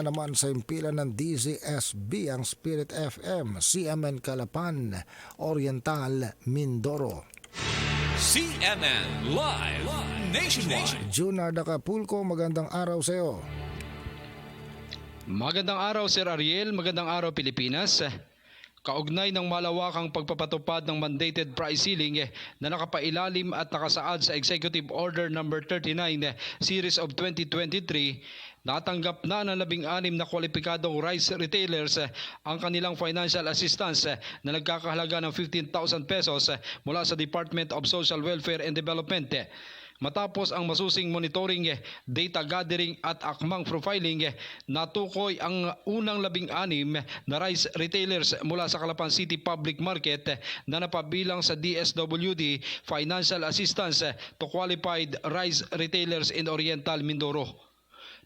naman sa impilan ng DZSB ang Spirit FM, CMN Calapan, Oriental, Mindoro. CNN Live Nationwide. Junard Acapulco, magandang araw sa iyo. Magandang araw Sir Ariel, magandang araw Pilipinas. Kaugnay ng malawakang pagpapatupad ng mandated price ceiling eh, na nakapailalim at nakasaad sa Executive Order number 39 eh, Series of 2023, natanggap na ng labing-anim na kwalipikadong rice retailers eh, ang kanilang financial assistance eh, na nagkakahalaga ng 15,000 pesos eh, mula sa Department of Social Welfare and Development. eh. Matapos ang masusing monitoring, eh, data gathering at akmang profiling, eh, natukoy ang unang labing-anim na rice retailers mula sa Calapan City Public Market eh, na napabilang sa DSWD Financial Assistance to Qualified Rice Retailers in Oriental Mindoro.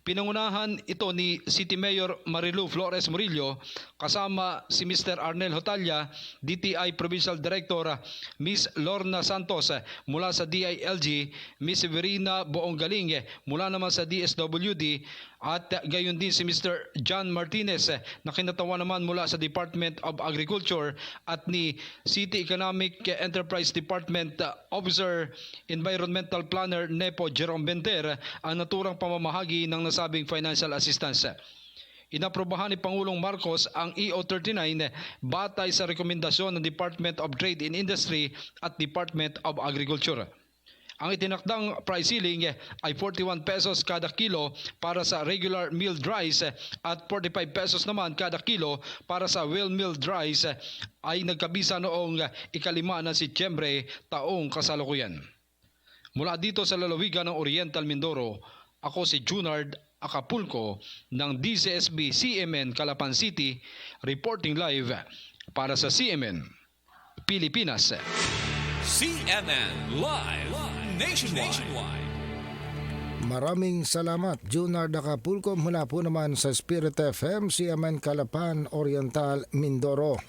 Pinangunahan ito ni City Mayor Marilu Flores Murillo kasama si Mr. Arnel Hotalla, DTI Provincial Director Miss Lorna Santos mula sa DILG, Miss Verina Boonggaling mula naman sa DSWD at gayon din si Mr. John Martinez na kinatawa naman mula sa Department of Agriculture at ni City Economic Enterprise Department Officer Environmental Planner Nepo Jerome Benter ang naturang pamamahagi ng nasabing financial assistance. Inaprobahan ni Pangulong Marcos ang E EO39 batay sa rekomendasyon ng Department of Trade and Industry at Department of Agriculture. Ang itinakdang price ceiling ay 41 pesos kada kilo para sa regular milled rice at 45 pesos naman kada kilo para sa well milled rice ay nagkabisa noong ikalima ng Setyembre taong kasalukuyan. Mula dito sa lalawigan ng Oriental Mindoro, ako si Junard Acapulco ng DCSB CMN Calapan City reporting live para sa CMN Pilipinas. CNN Live Nationwide. Maraming salamat, Junard Acapulco, mula po naman sa Spirit FM, CMN Calapan, Oriental, Mindoro.